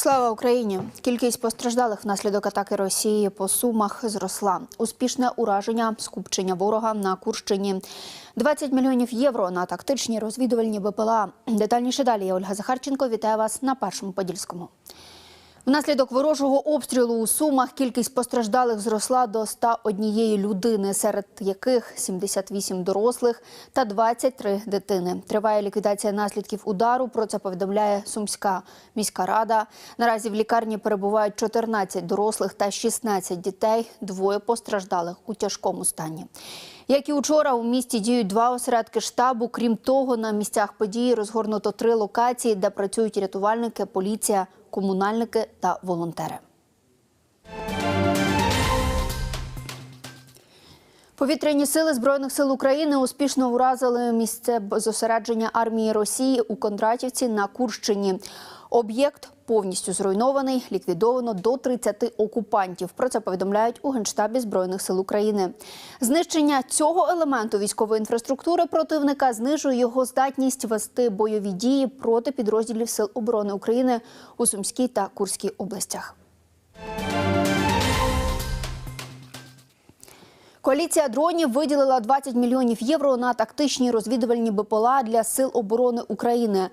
Слава Україні! Кількість постраждалих внаслідок атаки Росії по сумах зросла. Успішне ураження скупчення ворога на Курщині. 20 мільйонів євро на тактичні розвідувальні БПЛА. Детальніше далі Ольга Захарченко. Вітаю вас на першому подільському. Внаслідок ворожого обстрілу у Сумах кількість постраждалих зросла до 101 людини, серед яких 78 дорослих та 23 дитини. Триває ліквідація наслідків удару. Про це повідомляє Сумська міська рада. Наразі в лікарні перебувають 14 дорослих та 16 дітей. Двоє постраждалих у тяжкому стані. Як і учора, у місті діють два осередки штабу. Крім того, на місцях події розгорнуто три локації, де працюють рятувальники, поліція, комунальники та волонтери. Повітряні сили збройних сил України успішно уразили місце зосередження армії Росії у Кондратівці на Курщині. Об'єкт повністю зруйнований, ліквідовано до 30 окупантів. Про це повідомляють у генштабі збройних сил України. Знищення цього елементу військової інфраструктури противника знижує його здатність вести бойові дії проти підрозділів сил оборони України у Сумській та Курській областях. Коаліція дронів виділила 20 мільйонів євро на тактичні розвідувальні БПЛА для сил оборони України.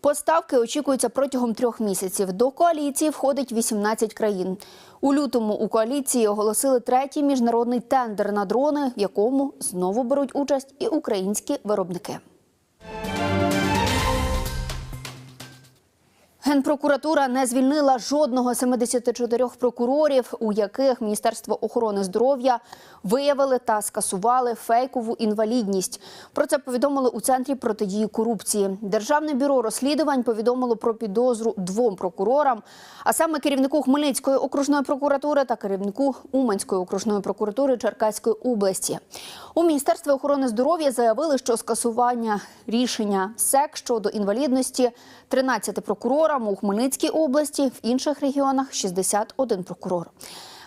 Поставки очікуються протягом трьох місяців. До коаліції входить 18 країн. У лютому у коаліції оголосили третій міжнародний тендер на дрони, в якому знову беруть участь і українські виробники. Генпрокуратура не звільнила жодного 74 прокурорів, у яких Міністерство охорони здоров'я виявили та скасували фейкову інвалідність. Про це повідомили у центрі протидії корупції. Державне бюро розслідувань повідомило про підозру двом прокурорам, а саме керівнику Хмельницької окружної прокуратури та керівнику Уманської окружної прокуратури Черкаської області. У Міністерстві охорони здоров'я заявили, що скасування рішення СЕК щодо інвалідності 13 прокурорам у Хмельницькій області, в інших регіонах 61 прокурор.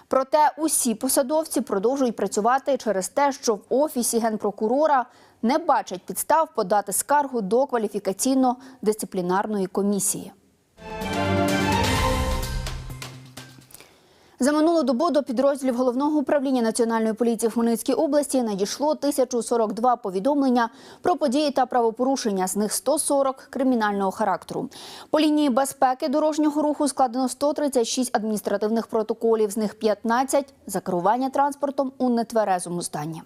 Проте усі посадовці продовжують працювати через те, що в офісі генпрокурора не бачать підстав подати скаргу до кваліфікаційно-дисциплінарної комісії. За минулу добу до підрозділів головного управління національної поліції в Хмельницькій області надійшло 1042 повідомлення про події та правопорушення. З них 140 кримінального характеру. По лінії безпеки дорожнього руху складено 136 адміністративних протоколів. З них 15 – за керування транспортом у нетверезому стані.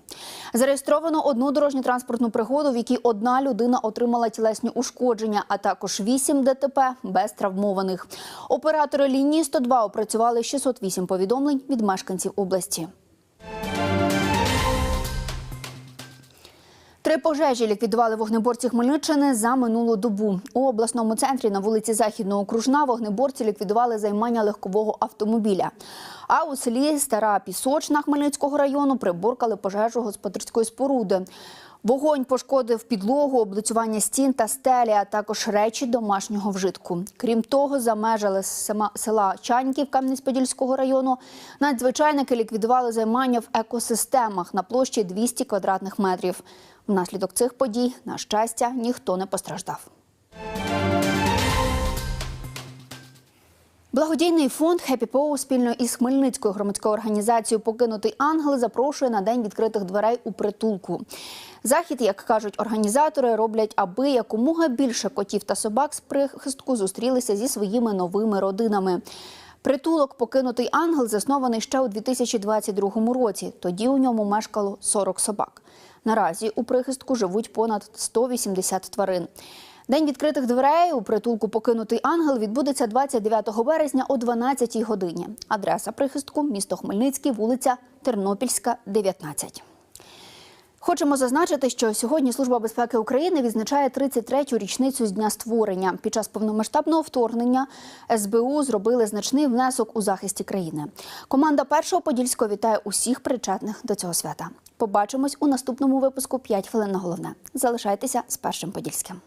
Зареєстровано одну дорожньо-транспортну пригоду, в якій одна людина отримала тілесні ушкодження, а також 8 ДТП без травмованих. Оператори лінії 102 опрацювали 608 повідомлень від мешканців області. Три пожежі ліквідували вогнеборці Хмельниччини за минулу добу. У обласному центрі на вулиці Західного Окружна вогнеборці ліквідували займання легкового автомобіля. А у селі Стара Пісочна Хмельницького району приборкали пожежу господарської споруди. Вогонь пошкодив підлогу, облицювання стін та стелі, а також речі домашнього вжитку. Крім того, за межами села Чаньків Кам'янець-Подільського району надзвичайники ліквідували займання в екосистемах на площі 200 квадратних метрів. Внаслідок цих подій, на щастя, ніхто не постраждав. Благодійний фонд «Хеппі Поу» спільно із Хмельницькою громадською організацією Покинутий ангел запрошує на день відкритих дверей у притулку. Захід, як кажуть організатори, роблять, аби якомога більше котів та собак з прихистку зустрілися зі своїми новими родинами. Притулок Покинутий ангел заснований ще у 2022 році. Тоді у ньому мешкало 40 собак. Наразі у прихистку живуть понад 180 тварин. День відкритих дверей у притулку Покинутий ангел відбудеться 29 березня о 12-й годині. Адреса прихистку місто Хмельницький, вулиця Тернопільська, 19. Хочемо зазначити, що сьогодні Служба безпеки України відзначає 33-ю річницю з дня створення. Під час повномасштабного вторгнення СБУ зробили значний внесок у захисті країни. Команда першого подільського вітає усіх причетних до цього свята. Побачимось у наступному випуску «5 хвилин на головне. Залишайтеся з першим подільським.